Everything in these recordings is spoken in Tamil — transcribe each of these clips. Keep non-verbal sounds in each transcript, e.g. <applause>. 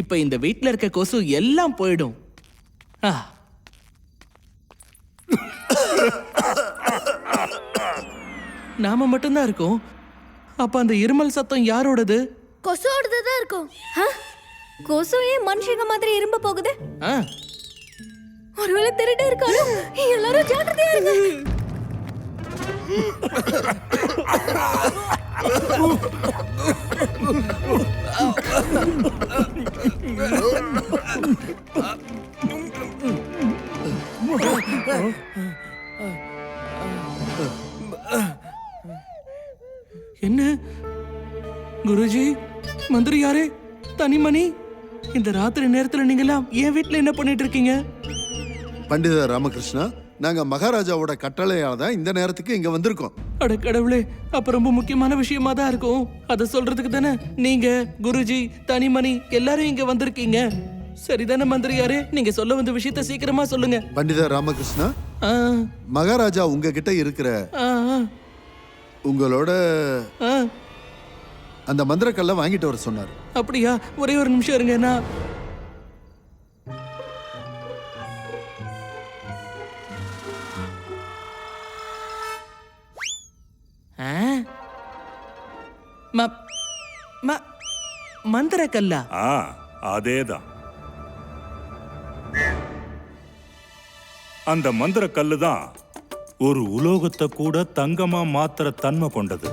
இப்ப இந்த வீட்ல இருக்க கொசு எல்லாம் போயிடும். நாம மட்டும்தான் இருக்கோம். அப்ப அந்த இருமல் சத்தம் யாரோடது? கொசுவோடது தான் இருக்கும்? கொசு ஏன் மனுஷங்க மாதிரி இரும்ப போகுது? ஒருவேளை திருட்டு இருக்காரோ எல்லாரும் ஜாக்கிரதையா இருங்க. என்ன? குருஜி மந்திரி யாரே தனிமணி இந்த ராத்திரி நேரத்துல நீங்களாம் என் வீட்டுல என்ன பண்ணிட்டு இருக்கீங்க? பண்டித ராமகிருஷ்ணா நாங்க மகாராஜாவோட கட்டளையால தான் இந்த நேரத்துக்கு இங்க வந்திருக்கோம். அட கடவுளே அப்ப ரொம்ப முக்கியமான விஷயமா தான் இருக்கும். அத சொல்றதுக்கு தானே? நீங்க குருஜி தனிமணி எல்லாரும் இங்க வந்திருக்கீங்க. சரிதானே மந்திரியாரே? நீங்க சொல்ல வந்த விஷயத்த சீக்கிரமா சொல்லுங்க. பண்டித ராமகிருஷ்ணா ஆ, மகாராஜா உங்ககிட்ட இருக்கிற ஆ, ஆ, உங்களோட ஆ. அந்த மந்திரக்கல்ல வாங்கிட்டு வர சொன்னார். அப்படியா? ஒரே ஒரு நிமிஷம் இருங்க நான் ம- ம- மந்திரக்கல்லா? ஆ அதேதான். அந்த மந்திர கல்லு தான் ஒரு உலோகத்தை கூட தங்கமா மாத்துற தன்மை கொண்டது.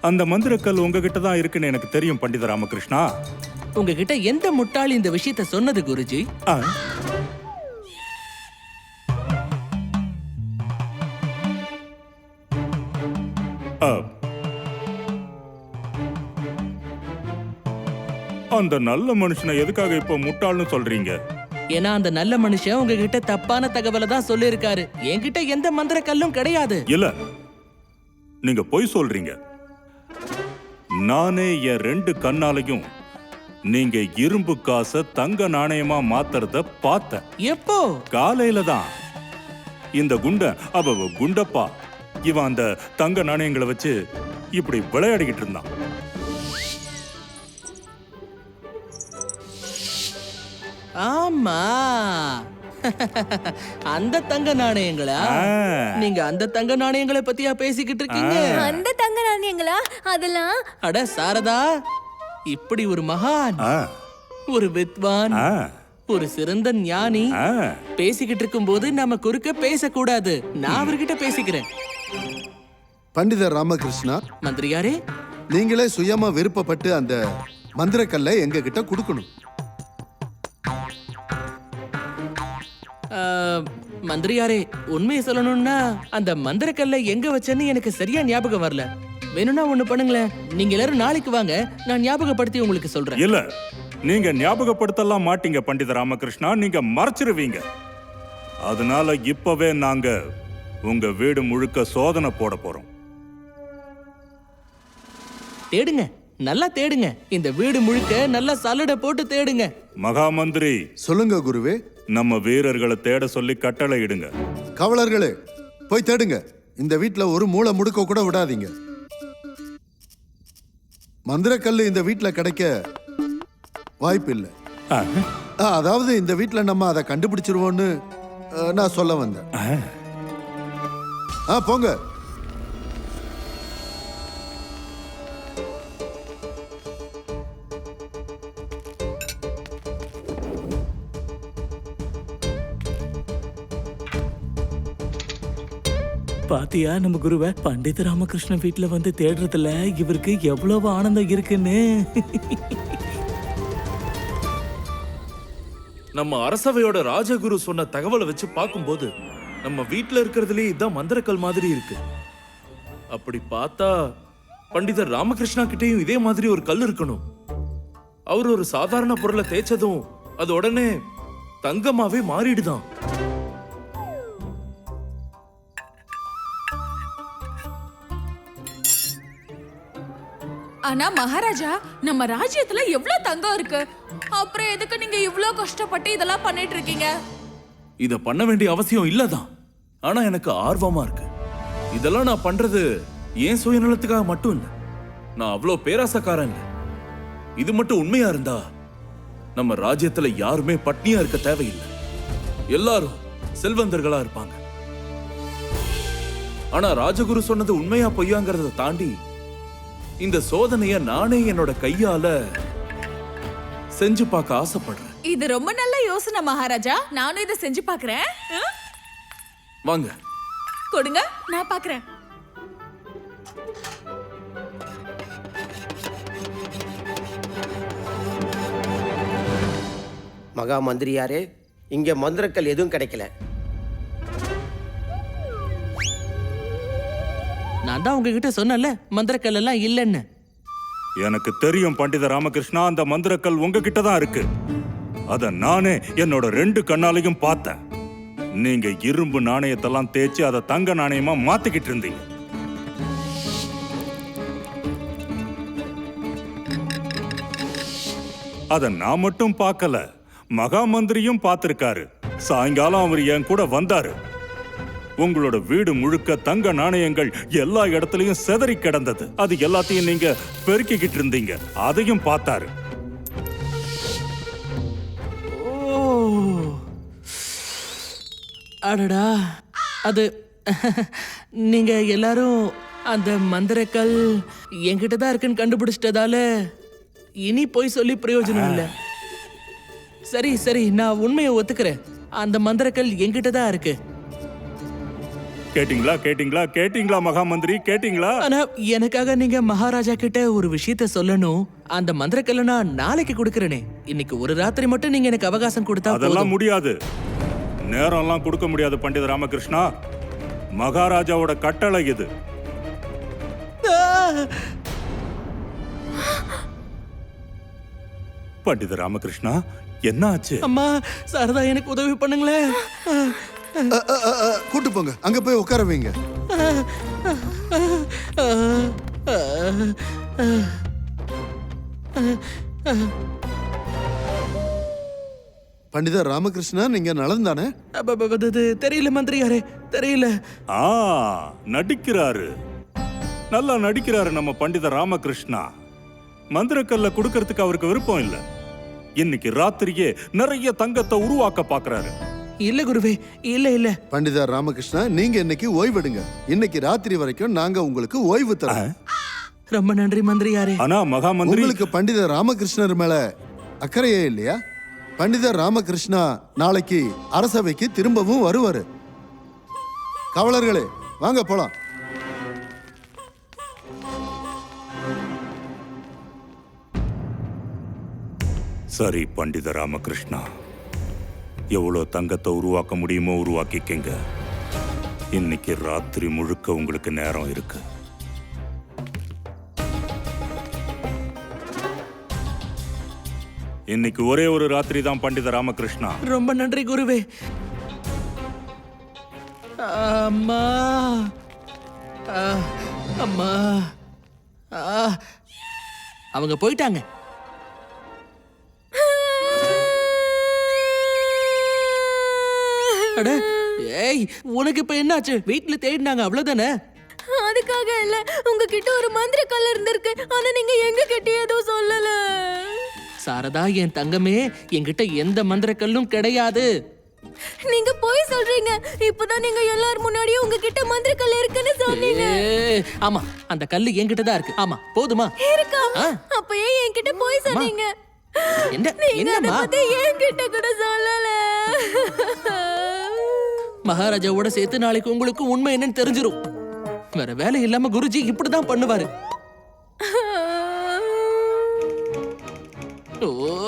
அந்த மந்திரக்கல் உங்ககிட்ட தான் இருக்குன்னு எனக்கு தெரியும் பண்டித ராமகிருஷ்ணா. உங்ககிட்ட எந்த முட்டாள் இந்த விஷயத்த சொன்னது குருஜி? ஆ. அந்த நல்ல மனுஷனை எதுக்காக இப்ப முட்டாள்னு சொல்றீங்க? ஏன்னா அந்த நல்ல மனுஷன் உங்ககிட்ட தப்பான தகவலை தான் சொல்லியிருக்காரு. என்கிட்ட எந்த மந்திர கல்லும் கிடையாது. இல்ல. நீங்க பொய் சொல்றீங்க. நானே என் ரெண்டு கண்ணாலையும் நீங்க இரும்பு காசை தங்க நாணயமா மாத்துறத பார்த்தேன். எப்போ? காலையில தான். இந்த குண்ட அவ குண்டப்பா இவன் அந்த தங்க நாணயங்களை வச்சு இப்படி விளையாடிக்கிட்டு இருந்தான். ஆமா. <laughs> அந்த தங்க நாணயங்களா. நீங்க அந்த தங்க நாணயங்களை பத்தியா பேசிக்கிட்டு இருக்கீங்க? அந்த தங்க நாணயங்களா? அதெல்லாம்? அட சாரதா இப்படி ஒரு மகான் ஒரு வித்வான் ஒரு சிறந்த ஞானி. பேசிக்கிட்டு இருக்கும்போது நாம குறுக்க பேசக்கூடாது. நான் அவர்கிட்ட பேசிக்கிறேன். பண்டித ராமகிருஷ்ணா மந்திரியாரே. நீங்களே சுயமா விருப்பப்பட்டு அந்த மந்திரக்கல்லை எங்க கிட்ட கொடுக்கணும். மந்திரியாரே உண்மையை சொல்லணும்னா அந்த மந்திரக்கல்லை எங்க வச்சேன்னு எனக்கு சரியா ஞாபகம் வரல. வேணும்னா ஒண்ணு பண்ணுங்களேன். நீங்க எல்லாரும் நாளைக்கு வாங்க. நான் ஞாபகப்படுத்தி உங்களுக்கு சொல்றேன். இல்ல நீங்க ஞாபகப்படுத்தலாம் மாட்டீங்க பண்டித ராமகிருஷ்ணா. நீங்க மறைச்சிருவீங்க. அதனால இப்பவே நாங்க உங்க வீடு முழுக்க சோதனை போட போறோம். தேடுங்க. நல்லா தேடுங்க. இந்த வீடு முழுக்க நல்லா சல்லடை போட்டு தேடுங்க. மகாமந்திரி. சொல்லுங்க குருவே. நம்ம வீரர்களை தேட சொல்லி கட்டளை இடுங்க. கவலர்களே போய் தேடுங்க. இந்த வீட்ல ஒரு மூளை முடுக்க கூட விடாதீங்க. மந்திரக்கல்லு இந்த வீட்ல கிடைக்க வாய்ப்பு இல்லை ஆ, அதாவது இந்த வீட்ல நம்ம அதை கண்டுபிடிச்சிருவோம்னு நான் சொல்ல வந்தேன். ஆ போங்க. பாத்தியா நம்ம குருவை? பண்டித ராமகிருஷ்ணன் வீட்டுல வந்து தேடுறதுல இவருக்கு எவ்வளவு ஆனந்தம் இருக்குன்னு. நம்ம அரசவையோட ராஜகுரு சொன்ன தகவலை வச்சு பார்க்கும்போது நம்ம வீட்டுல இருக்கிறதுலே இதான் மந்திரக்கல் மாதிரி இருக்கு. அப்படி பார்த்தா பண்டிதர் ராமகிருஷ்ணா கிட்டயும் இதே மாதிரி ஒரு கல் இருக்கணும். அவர் ஒரு சாதாரண பொருளை தேய்ச்சதும் அது உடனே தங்கமாவே மாறிடுதான். ஆனா மகாராஜா நம்ம ராஜ்யத்துல எவ்வளவு தங்கம் இருக்கு? அப்புறம் எதுக்கு நீங்க இவ்ளோ கஷ்டப்பட்டு இதெல்லாம் பண்ணிட்டு இருக்கீங்க? இத பண்ண வேண்டிய அவசியம் இல்லதான் ஆனா எனக்கு ஆர்வமா இருக்கு. இதெல்லாம் நான் பண்றது ஏன் சுயநலத்துக்காக மட்டும் இல்ல. நான் அவ்வளோ பேராசக்காரன் இல்ல. இது மட்டும் உண்மையா இருந்தா நம்ம ராஜ்யத்துல யாருமே பட்னியா இருக்க தேவையில்லை. எல்லாரும் செல்வந்தர்களா இருப்பாங்க. ஆனா ராஜகுரு சொன்னது உண்மையா பொய்யாங்கிறத தாண்டி இந்த சோதனைய நானே என்னோட கையால செஞ்சு பார்க்க ஆசைப்படுறேன். இது ரொம்ப நல்ல யோசனை மகாராஜா. நானும் இதை செஞ்சு பார்க்கறேன். ஆ? வாங்க. கொடுங்க நான் பார்க்கறேன். மகா மந்திரியாரே இங்க மந்திரக்கல் எதுவும் கிடைக்கல. நான் தான் உங்ககிட்ட சொன்னேன்ல மந்திரக்கல் எல்லாம் இல்லைன்னு. எனக்கு தெரியும் பண்டித ராமகிருஷ்ணா அந்த மந்திரக்கல் உங்ககிட்ட தான் இருக்கு. அத நானே என்னோட ரெண்டு கண்ணாலையும் பார்த்தேன். நீங்க இரும்பு நாணயத்தெல்லாம் தேய்ச்சி அதை தங்க நாணயமா மாத்திக்கிட்டு இருந்தீங்க. அத நான் மட்டும் பார்க்கல மகா மந்திரியும் பார்த்திருக்காரு. சாயங்காலம் அவர் என் கூட வந்தாரு. உங்களோட வீடு முழுக்க தங்க நாணயங்கள் எல்லா இடத்துலயும் சிதறி கிடந்தது. அது எல்லாத்தையும் நீங்க பெருக்கிக்கிட்டு இருந்தீங்க. அதையும் பார்த்தாரு. அடடா. அது <laughs> நீங்க எல்லாரும் அந்த மந்திரக்கல் என்கிட்ட தான் இருக்குன்னு கண்டுபிடிச்சிட்டதால இனி போய் சொல்லி பிரயோஜனம் இல்லை. சரி சரி நான் உண்மையை ஒத்துக்கிறேன். அந்த மந்திரக்கல் என்கிட்ட தான் இருக்கு. கேட்டிங்களா கேட்டிங்களா கேட்டிங்களா மகா மந்திரி கேட்டிங்களா? ஆனா எனக்காக நீங்க மகாராஜா கிட்ட ஒரு விஷயத்த சொல்லணும். அந்த மந்திரக்கல்ல நான் நாளைக்கு கொடுக்கறேனே. இன்னைக்கு ஒரு ராத்திரி மட்டும் நீங்க எனக்கு அவகாசம் கொடுத்தா அதெல்லாம். முடியாது. நேரம்லாம் கொடுக்க முடியாது பண்டித ராமகிருஷ்ணா. மகாராஜாவோட கட்டளை இது! பண்டித ராமகிருஷ்ணா என்ன ஆச்சு அம்மா சாரதா எனக்கு உதவி பண்ணுங்களேன். கூட்டு போங்க. அங்க போய் உட்கார வைங்க. பண்டிதர் ராமகிருஷ்ணா நீங்க நலம் தானே அப்ப, அப்ப, அது, அது, தெரியல மந்திரியாரே தெரியல. ஆ நடிக்கிறாரு. நல்லா நடிக்கிறாரு நம்ம பண்டித ராமகிருஷ்ணா. மந்திரக்கல்ல கொடுக்கறதுக்கு அவருக்கு விருப்பம் இல்ல. இன்னைக்கு ராத்திரியே நிறைய தங்கத்தை உருவாக்க பாக்குறாரு. இல்ல குருவே இல்ல இல்ல. பண்டிதர் ராமகிருஷ்ணா நீங்க இன்னைக்கு ஓய்வெடுங்க. இன்னைக்கு ராத்திரி வரைக்கும் நாங்க உங்களுக்கு ஓய்வு தரோம். ரொம்ப நன்றி மந்திரியாரே. ஆனா மகா மந்திரி உங்களுக்கு பண்டிதர் ராமகிருஷ்ணர் மேல அக்கறையே இல்லையா? பண்டிதர் ராமகிருஷ்ணா நாளைக்கு அரசவைக்கு திரும்பவும் வருவாரு. கவலர்களே வாங்க போலாம். சரி பண்டித ராமகிருஷ்ணா. எவ்வளோ தங்கத்தை உருவாக்க முடியுமோ உருவாக்கிக்கங்க. இன்னைக்கு ராத்திரி முழுக்க உங்களுக்கு நேரம் இருக்கு. இன்னைக்கு ஒரே ஒரு ராத்திரி தான் பண்டித ராமகிருஷ்ணா. ரொம்ப நன்றி குருவே. அம்மா. அம்மா. அவங்க போயிட்டாங்க. அட ஏய் உனக்கு இப்ப என்னாச்சு? வீட்ல தேடினாங்க அவ்வளவுதானே? அதுக்காக இல்ல உங்ககிட்ட ஒரு மந்திர கல் இருந்திருக்கு. ஆனா நீங்க எங்க கிட்ட எதுவும் சொல்லல. சாரதா என் தங்கமே என்கிட்ட எந்த மந்திரக்கல்லும் கிடையாது. நீங்க போய் சொல்றீங்க. இப்பதான் நீங்க எல்லார் முன்னாடியும் உங்ககிட்ட மந்திர கல் இருக்குன்னு சொன்னீங்க. ஏய், ஆமா அந்த கல்லு என்கிட்ட தான் இருக்கு. ஆமா போதுமா? இருக்கா? ஆ. அப்ப ஏன் என்கிட்ட போய் சொன்னீங்க. என்ன நீங்க அத என்னம்மா? பத்தி என்கிட்ட கூட சொல்லல. மகாராஜாவோட சேர்த்து நாளைக்கு உங்களுக்கு உண்மை என்னன்னு தெரிஞ்சிரும். வேற வேலை இல்லாம குருஜி இப்படிதான் பண்ணுவாரு. <laughs> ஓ!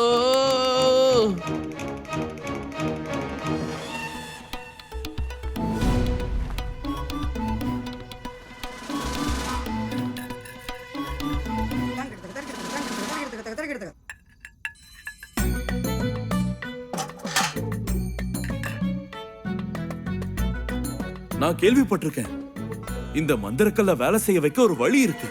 நான் கேள்விப்பட்டிருக்கேன். இந்த மந்திரக்கல்ல வேலை செய்ய வைக்க ஒரு வழி இருக்கு.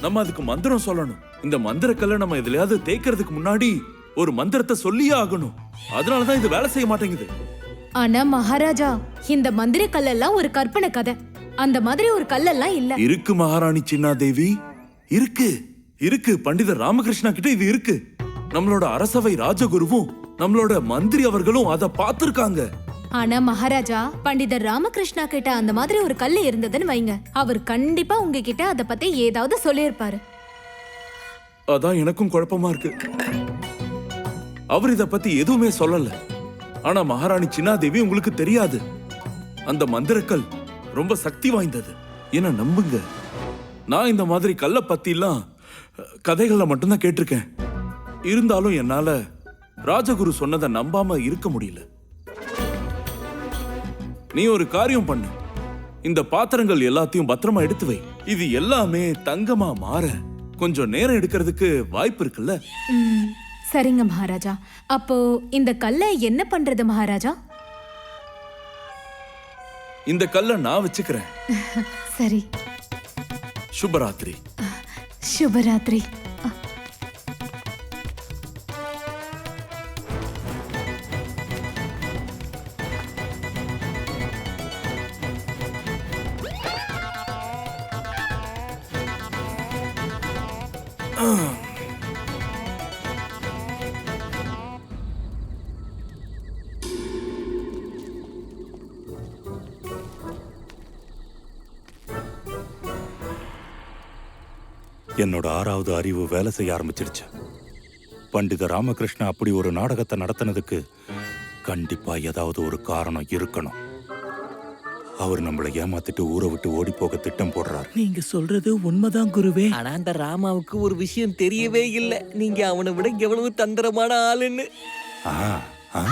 நம்ம அதுக்கு மந்திரம் சொல்லணும். இந்த மந்திரக்கல்ல நம்ம எதுலயாவது தேய்க்கிறதுக்கு முன்னாடி ஒரு மந்திரத்தை சொல்லியே ஆகணும். அதனாலதான் இது வேலை செய்ய மாட்டேங்குது. ஆனா மகாராஜா இந்த மந்திர கல்லெல்லாம் ஒரு கற்பனை கதை. அந்த மாதிரி ஒரு கல்லெல்லாம் இல்ல. இருக்கு மகாராணி சின்னா தேவி இருக்கு. இருக்கு. பண்டிதர் ராமகிருஷ்ணா கிட்ட இது இருக்கு. நம்மளோட அரசவை ராஜகுருவும் நம்மளோட மந்திரி அவர்களும் அத பார்த்திருக்காங்க. ஆனா மகாராஜா பண்டிதர் ராமகிருஷ்ணா கிட்ட அந்த மாதிரி ஒரு கல் இருந்ததுன்னு வைங்க. அவர் கண்டிப்பா உங்ககிட்ட அத பத்தி ஏதாவது சொல்லியிருப்பாரு. அதான் எனக்கும் குழப்பமா இருக்கு. அவர் இத பத்தி எதுவுமே சொல்லல. ஆனா மகாராணி சின்னாதேவி உங்களுக்கு தெரியாது. அந்த மந்திரக்கல் ரொம்ப சக்தி வாய்ந்தது. என்ன நம்புங்க? நான் இந்த மாதிரி கல்லை பத்திலாம் கதைகளில் மட்டும்தான் கேட்டிருக்கேன். இருந்தாலும் என்னால ராஜகுரு சொன்னதை நம்பாம இருக்க முடியல. நீ ஒரு காரியம் பண்ணு. இந்த பாத்திரங்கள் எல்லாத்தையும் பத்திரமா எடுத்து வை. இது எல்லாமே தங்கமா மாற கொஞ்சம் நேரம் எடுக்கிறதுக்கு வாய்ப்பு இருக்குல்ல? ம், சரிங்க மகாராஜா. அப்போ இந்த கல்லை என்ன பண்றது மகாராஜா? இந்த கல்லை நான் வச்சுக்கிறேன். சரி. சுபராத்திரி. சுபராத்திரி. என்னோட ஆறாவது அறிவு வேலை செய்ய ஆரம்பிச்சிடுச்சு பண்டித ராமகிருஷ்ணா அப்படி ஒரு நாடகத்தை நடத்தினதுக்கு கண்டிப்பா ஏதாவது ஒரு காரணம் இருக்கணும். அவர் நம்மளை ஏமாத்திட்டு ஊரை விட்டு ஓடி போக திட்டம் போடுறாரு. நீங்க சொல்றது உண்மைதான் குருவே. ஆனா அந்த ராமாவுக்கு ஒரு விஷயம் தெரியவே இல்ல. நீங்க அவனை விட எவ்வளவு தந்திரமான ஆளுன்னு. ஆ, ஆ?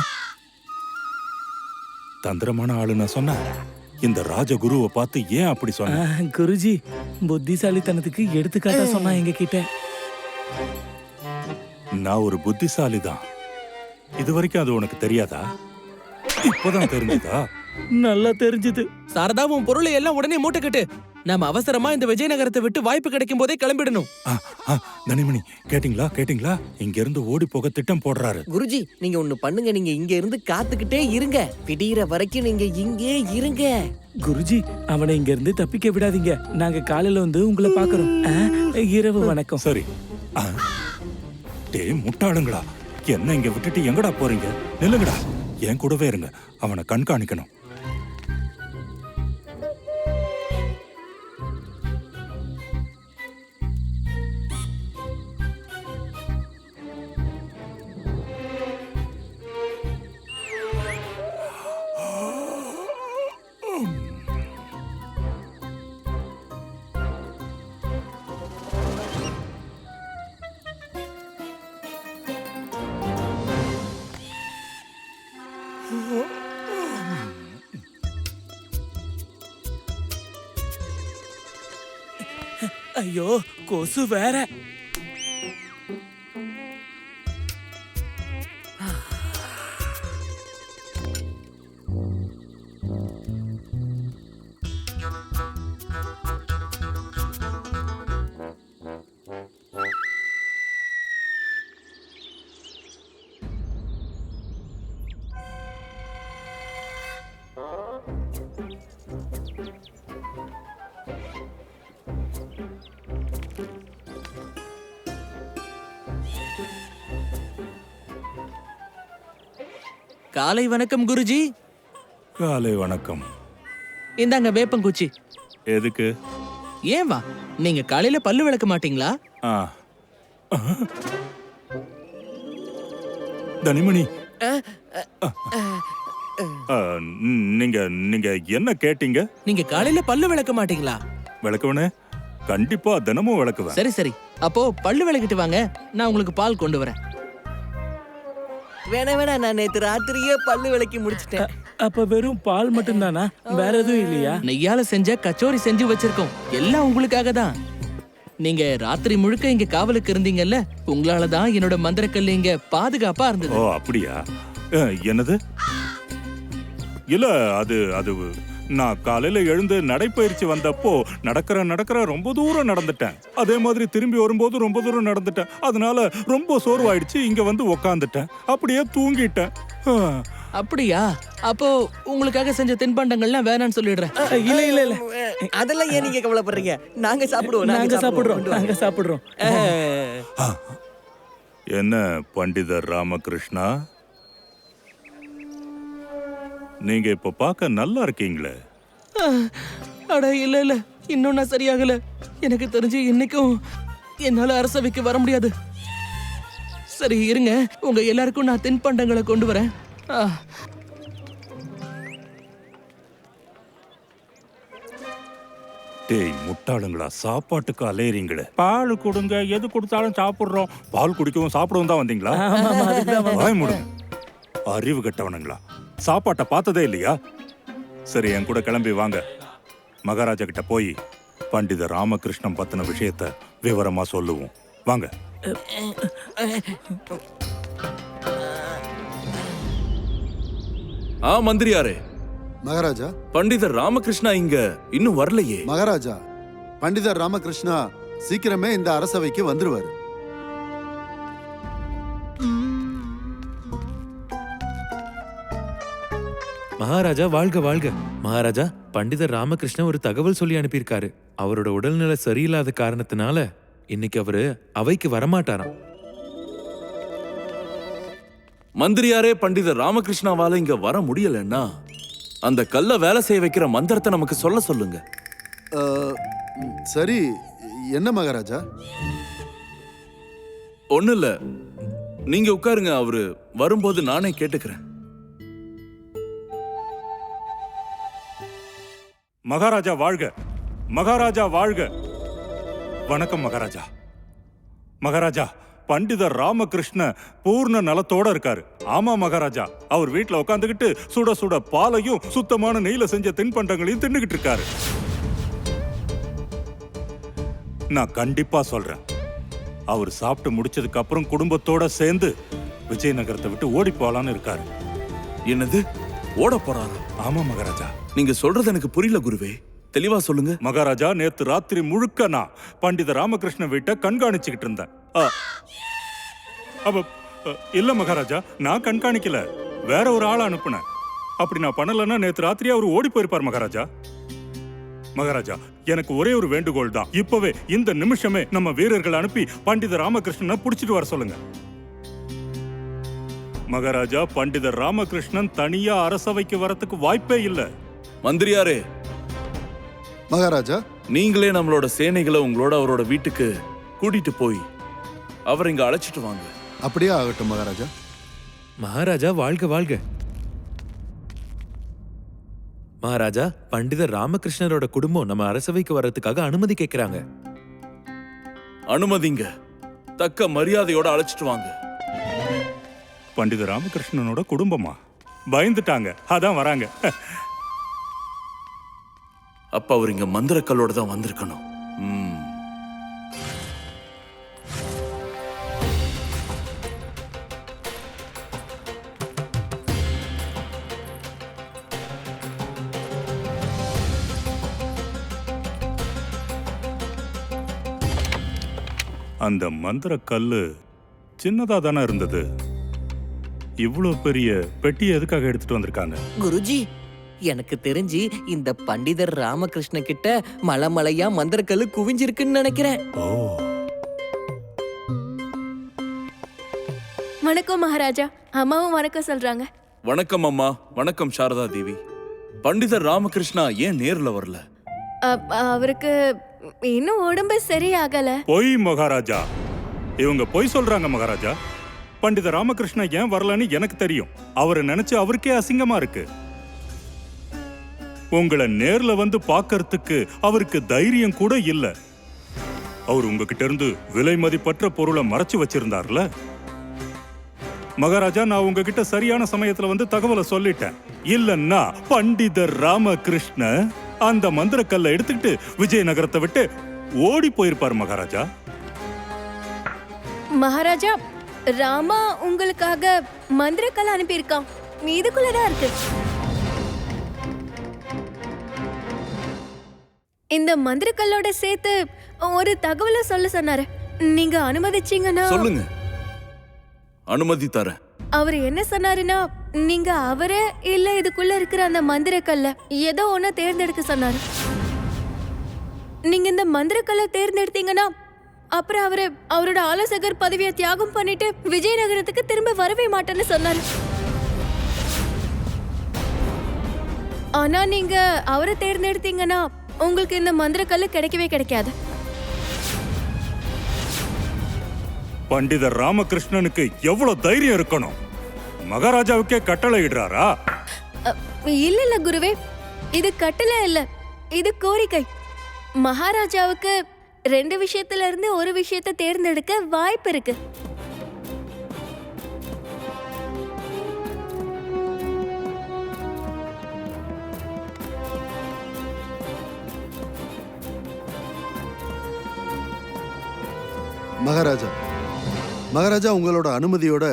தந்திரமான ஆளு நான் சொன்னேன். இந்த ராஜகுருவை பார்த்து ஏன் அப்படி சொன்ன? குருஜி புத்திசாலித்தனத்துக்கு எடுத்துக்காட்டா சொன்னா எங்க கிட்ட நான் ஒரு புத்திசாலி தான் இது வரைக்கும் அது உனக்கு தெரியாதா? இப்பதான் தெரிஞ்சதா? நல்லா தெரிஞ்சது. சாரதா உன் பொருளை எல்லாம் உடனே மூட்டை கட்டு நாம அவசரமா இந்த விஜயநகரத்தை விட்டு வாய்ப்பு கிடைக்கும் போதே கிளம்பிடணும். ஆ, ஆ, தனிமணி கேட்டிங்களா? கேட்டிங்களா? இங்க இருந்து ஓடி போக திட்டம் போடுறாரு. குருஜி நீங்க ஒண்ணு பண்ணுங்க. நீங்க இங்க இருந்து காத்துக்கிட்டே இருங்க. விடியற வரைக்கும் நீங்க இங்கே இருங்க. குருஜி அவனை இங்க இருந்து தப்பிக்க விடாதீங்க. நாங்க காலையில வந்து உங்களை பாக்குறோம் இரவு வணக்கம். சரி. ஆ. டேய் முட்டாளுங்களா? என்ன இங்க விட்டுட்டு எங்கடா போறீங்க? நில்லுங்கடா. என் கூடவே இருங்க. அவனை கண்காணிக்கணும். ஐயோ கொசு வேற. காலை வணக்கம் குருஜி. காலை வணக்கம். இந்தாங்க வேப்பங்குச்சி எதுக்கு? ஏன் வா? நீங்க காலையில பல்லு விளக்க மாட்டீங்களா? ஆ. ஆ. தனிமணி ஆ, நீங்க நீங்க என்ன கேட்டீங்க? நீங்க காலையில பல்லு விளக்க மாட்டீங்களா? விளக்குவனே? கண்டிப்பா தினமும் விளக்குவேன். சரி சரி. அப்போ பல்லு விளக்கிட்டு வாங்க. நான் உங்களுக்கு பால் கொண்டு வரேன். வேணா வேணா நான் நேத்து ராத்திரியே பல்லு விளக்கி முடிச்சிட்டேன். அப்ப வெறும் பால் மட்டும்தானா? வேற எதுவும் இல்லையா? நெய்யால செஞ்ச கச்சோரி செஞ்சு வச்சிருக்கோம். எல்லாம் உங்களுக்காக தான். நீங்க ராத்திரி முழுக்க இங்க காவலுக்கு இருந்தீங்கல்ல உங்களால தான் என்னோட மந்திரக்கல் இங்க பாதுகாப்பா ஓ இருந்தது அப்படியா? ஆ, என்னது? இல்ல அது அது நான் காலையில எழுந்து நடைப்பயிற்சி வந்தப்போ நடக்கிற நடக்கிற ரொம்ப தூரம் நடந்துட்டேன். அதே மாதிரி திரும்பி வரும்போது ரொம்ப தூரம் நடந்துட்டேன். அதனால ரொம்ப சோர்வாயிடுச்சு. இங்க வந்து உக்காந்துட்டேன். அப்படியே தூங்கிட்டேன். அப்படியா? அப்போ உங்களுக்காக செஞ்ச தின்பண்டங்கள்லாம் வேணாம்னு சொல்லிடுறேன். இல்ல இல்ல இல்ல. அதெல்லாம் ஏன் நீங்க கவலைப்படுறீங்க? நாங்க சாப்பிடுவோம் நாங்க சாப்பிடுறோம். நாங்க சாப்பிடுறோம். என்ன பண்டிதர் ராமகிருஷ்ணா? நீங்க இப்ப பார்க்க நல்லா இருக்கீங்களே. அட இல்ல இல்ல. இன்னும் நான் சரியாகல. எனக்கு தெரிஞ்சு இன்னைக்கும் என்னால அரசவைக்கு வர முடியாது. சரி இருங்க. உங்க எல்லாருக்கும் நான் தின்பண்டங்களை கொண்டு வரேன். டேய் முட்டாளுங்களா. சாப்பாட்டுக்கு அலையறீங்களே. பால் கொடுங்க. எது கொடுத்தாலும் சாப்பிடுறோம். பால் குடிக்கவும் சாப்பிடவும் தான் வந்தீங்களா? வாய் மூடுங்க. அறிவு கெட்டவனுங்களா. சாப்பாட்டை பார்த்ததே இல்லையா? சரி என் கூட கிளம்பி வாங்க. மகாராஜா கிட்ட போய் பண்டித ராமகிருஷ்ணன் பத்தின விஷயத்த விவரமா சொல்லுவோம். வாங்க. ஆ மந்திரியாரே. மகாராஜா. பண்டிதர் ராமகிருஷ்ணா இங்க இன்னும் வரலையே. மகாராஜா பண்டிதர் ராமகிருஷ்ணா சீக்கிரமே இந்த அரசவைக்கு வந்துருவாரு. மகாராஜா வாழ்க வாழ்க. மகாராஜா பண்டிதர் ராமகிருஷ்ணன் ஒரு தகவல் சொல்லி அனுப்பியிருக்காரு. அவரோட உடல்நிலை சரியில்லாத காரணத்தினால இன்னைக்கு அவரு அவைக்கு வரமாட்டாராம். மந்திரியாரே பண்டிதர் ராமகிருஷ்ணாவால இங்க வர முடியலன்னா அந்த கல்ல வேலை செய்ய வைக்கிற மந்திரத்தை நமக்கு சொல்ல சொல்லுங்க. சரி. என்ன மகாராஜா? ஒண்ணு இல்ல நீங்க உட்காருங்க அவரு வரும்போது நானே கேட்டுக்கிறேன். மகாராஜா வாழ்க. மகாராஜா வாழ்க. வணக்கம் மகாராஜா. மகாராஜா பண்டிதர் ராமகிருஷ்ண பூர்ண நலத்தோட இருக்காரு. ஆமா மகாராஜா அவர் வீட்ல உட்காந்துக்கிட்டு சுட சுட பாலையும் சுத்தமான நெய்ல செஞ்ச தின்பண்டங்களையும் தின்னுகிட்டு இருக்காரு. நான் கண்டிப்பா சொல்றேன். அவர் சாப்பிட்டு முடிச்சதுக்கு அப்புறம் குடும்பத்தோட சேர்ந்து விஜயநகரத்தை விட்டு ஓடி போலான்னு இருக்காரு. என்னது? ஓட போறாரா? ஆமா மகாராஜா. நீங்க சொல்றது எனக்கு புரியல குருவே. தெளிவா சொல்லுங்க. மகாராஜா நேத்து ராத்திரி முழுக்க நான் பண்டித ராமகிருஷ்ண வீட்டை கண்காணிச்சுக்கிட்டு இருந்தேன். அ, அப்ப அ, இல்ல மகாராஜா நான் கண்காணிக்கல. வேற ஒரு ஆளை அனுப்புனேன். அப்படி நான் பண்ணலன்னா நேத்து ராத்திரி அவர் ஓடி போயிருப்பார் மகாராஜா. மகாராஜா எனக்கு ஒரே ஒரு வேண்டுகோள் தான். இப்பவே இந்த நிமிஷமே நம்ம வீரர்கள் அனுப்பி பண்டித ராமகிருஷ்ணனை புடிச்சிட்டு வர சொல்லுங்க. மகாராஜா பண்டிதர் ராமகிருஷ்ணன் தனியா அரசவைக்கு வரத்துக்கு வாய்ப்பே இல்லை. மந்திரியாரே. மகாராஜா. நீங்களே நம்மளோட சேனைகளை உங்களோட அவரோட வீட்டுக்கு கூட்டிட்டு போய் அவரை இங்க அழைச்சிட்டு வாங்க. அப்படியே ஆகட்டும் மகாராஜா. மகாராஜா வாழ்க வாழ்க. மகாராஜா பண்டிதர் ராமகிருஷ்ணரோட குடும்பம் நம்ம அரசவைக்கு வர்றதுக்காக அனுமதி கேட்கிறாங்க அனுமதிங்க. தக்க மரியாதையோட அழைச்சிட்டு வாங்க. பண்டித ராமகிருஷ்ணனோட குடும்பமா? பயந்துட்டாங்க. அதான் வராங்க. அப்ப அவர் இங்க மந்திரக்கல்லோட தான் வந்திருக்கணும். ம். அந்த மந்திர கல்லு சின்னதா தானே இருந்தது? இவ்வளோ பெரிய பெட்டி எதுக்காக எடுத்துட்டு வந்திருக்காங்க? குருஜி எனக்கு தெரிஞ்சு இந்த பண்டிதர் ராமகிருஷ்ண கிட்ட மலை மலையா மந்திரக்கல்லு குவிஞ்சிருக்குன்னு நினைக்கிறேன். வணக்கம் மகாராஜா. அம்மாவும் வணக்கம் சொல்றாங்க. வணக்கம் அம்மா. வணக்கம் சாரதா தேவி. பண்டிதர் ராமகிருஷ்ணா ஏன் நேர்ல வரல? அவருக்கு இன்னும் உடம்பு சரியாகல. பொய் மகாராஜா. இவங்க பொய் சொல்றாங்க மகாராஜா. பண்டித ராமகிருஷ்ணா ஏன் வரலன்னு எனக்கு தெரியும். அவரை நினைச்சு அவருக்கே அசிங்கமா இருக்கு. உங்களை நேர்ல வந்து பார்க்கறதுக்கு அவருக்கு தைரியம் கூட இல்ல. அவர் உங்ககிட்ட இருந்து விலை மதிப்பற்ற பொருளை மறைச்சு வச்சிருந்தார்ல? மகாராஜா நான் உங்ககிட்ட சரியான சமயத்துல வந்து தகவலை சொல்லிட்டேன். இல்லன்னா பண்டிதர் ராமகிருஷ்ண அந்த மந்திரக்கல்லை எடுத்துக்கிட்டு விஜயநகரத்தை விட்டு ஓடி போயிருப்பார் மகாராஜா. மகாராஜா ராமா உங்களுக்காக மந்திரக்கல் அனுப்பியிருக்கான். இதுக்குள்ளதான் இருக்கு. இந்த மந்திரக்கல்லோட சேர்த்து ஒரு தகவலை சொல்ல சொன்னாரு. நீங்க அனுமதிச்சீங்கன்னா சொல்லுங்க. அனுமதி தரேன். அவர் என்ன சொன்னாருன்னா நீங்க அவரே இல்ல இதுக்குள்ள இருக்கிற அந்த மந்திரக்கல்ல ஏதோ ஒண்ணு தேர்ந்தெடுக்க சொன்னாரு. நீங்க இந்த மந்திரக்கல்லை தேர்ந்தெடுத்தீங்கன்னா அப்புறம் அவரு அவரோட ஆலோசகர் பதவியை தியாகம் பண்ணிட்டு விஜயநகரத்துக்கு திரும்ப வரவே மாட்டேன்னு சொன்னாரு. ஆனா நீங்க அவரை தேர்ந்தெடுத்தீங்கன்னா உங்களுக்கு இந்த மந்திரக்கல்லு கிடைக்கவே கிடைக்காது. பண்டிதர் ராமகிருஷ்ணனுக்கு எவ்வளவு தைரியம் இருக்கணும்? மகாராஜாவுக்கே கட்டளை இடுறாரா? இல்ல இல்ல குருவே. இது கட்டளை இல்ல இது கோரிக்கை. மகாராஜாவுக்கு ரெண்டு விஷயத்துல இருந்து ஒரு விஷயத்தை தேர்ந்தெடுக்க வாய்ப்பு இருக்கு. மகாராஜா மகாராஜா உங்களோட அனுமதியோட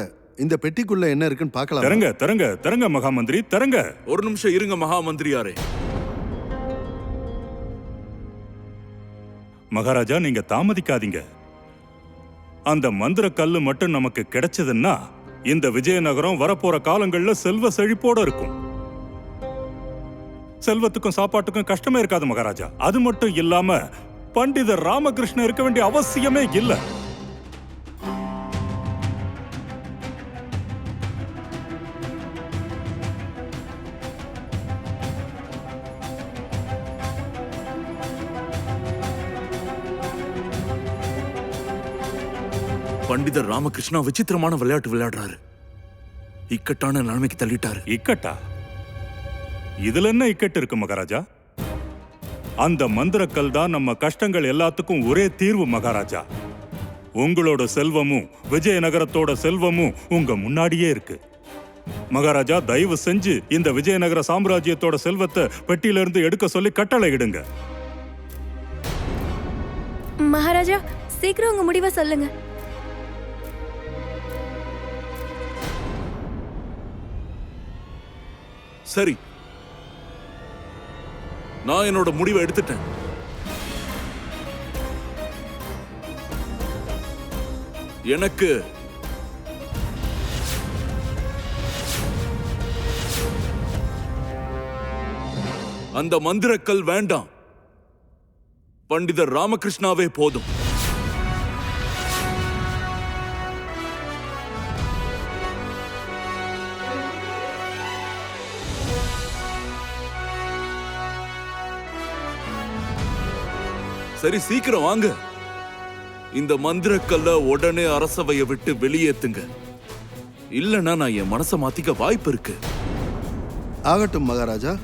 இந்த பெட்டிக்குள்ள என்ன இருக்குன்னு பார்க்கலாம்? தரங்க தரங்க தரங்க மகாமந்திரி தரங்க. ஒரு நிமிஷம் இருங்க மகா மந்திரியாரே மகாராஜா நீங்க தாமதிக்காதீங்க. அந்த மந்திர கல்லு மட்டும் நமக்கு கிடைச்சதுன்னா இந்த விஜயநகரம் வரப்போற காலங்கள்ல செல்வ செழிப்போட இருக்கும். செல்வத்துக்கும் சாப்பாட்டுக்கும் கஷ்டமே இருக்காது மகாராஜா. அது மட்டும் இல்லாம பண்டிதர் ராமகிருஷ்ணன் இருக்க வேண்டிய அவசியமே இல்ல. பண்டிதர் ராமகிருஷ்ணா விசித்திரமான விளையாட்டு விளையாடுறாரு. இக்கட்டான நிலைமைக்கு தள்ளிட்டாரு. இக்கட்டா? இதுல என்ன இக்கட்டு இருக்கு மகாராஜா? அந்த மந்திரக்கல் தான் நம்ம கஷ்டங்கள் எல்லாத்துக்கும் ஒரே தீர்வு மகாராஜா. உங்களோட செல்வமும் விஜயநகரத்தோட செல்வமும் உங்க முன்னாடியே இருக்கு. மகாராஜா தயவு செஞ்சு இந்த விஜயநகர சாம்ராஜ்யத்தோட செல்வத்தை பெட்டியில இருந்து எடுக்க சொல்லி கட்டளை இடுங்க. மகாராஜா சீக்கிரம் உங்க முடிவை சொல்லுங்க. சரி. நான் என்னோட முடிவை எடுத்துட்டேன். எனக்கு அந்த மந்திரக்கல் வேண்டாம். பண்டிதர் ராமகிருஷ்ணாவே போதும். சரி சீக்கிரம் வாங்க. இந்த மந்திரக்கல்ல உடனே அரசவையை விட்டு வெளியேத்துங்க. இல்லைன்னா நான் என் மனசை மாத்திக்க வாய்ப்பு இருக்கு. ஆகட்டும் மகாராஜா.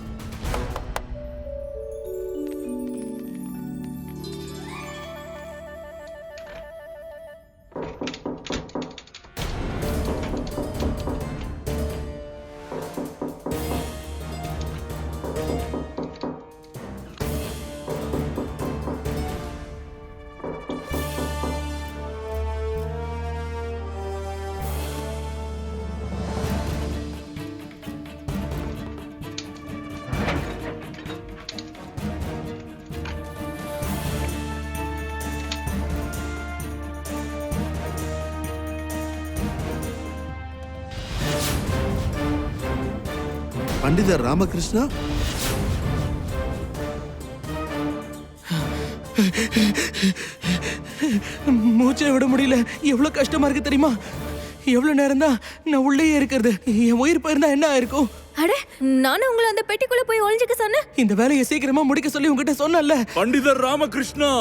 பண்டிதர் ராமகிருஷ்ணா? மூச்சை விட முடியல. எவ்வளவு கஷ்டமா இருக்கு தெரியுமா? எவ்வளவு நேரம் தான் நான் உள்ளே இருக்கிறது. என் உயிர் போயிருந்தா என்ன ஆயிருக்கும்? அட நானும் உங்களை அந்த பெட்டிக்குள்ள போய் ஒளிஞ்சுக்க சொன்னேன். இந்த வேலையை சீக்கிரமா முடிக்க சொல்லி உங்ககிட்ட சொன்னேன்ல. பண்டிதர் ராமகிருஷ்ணா!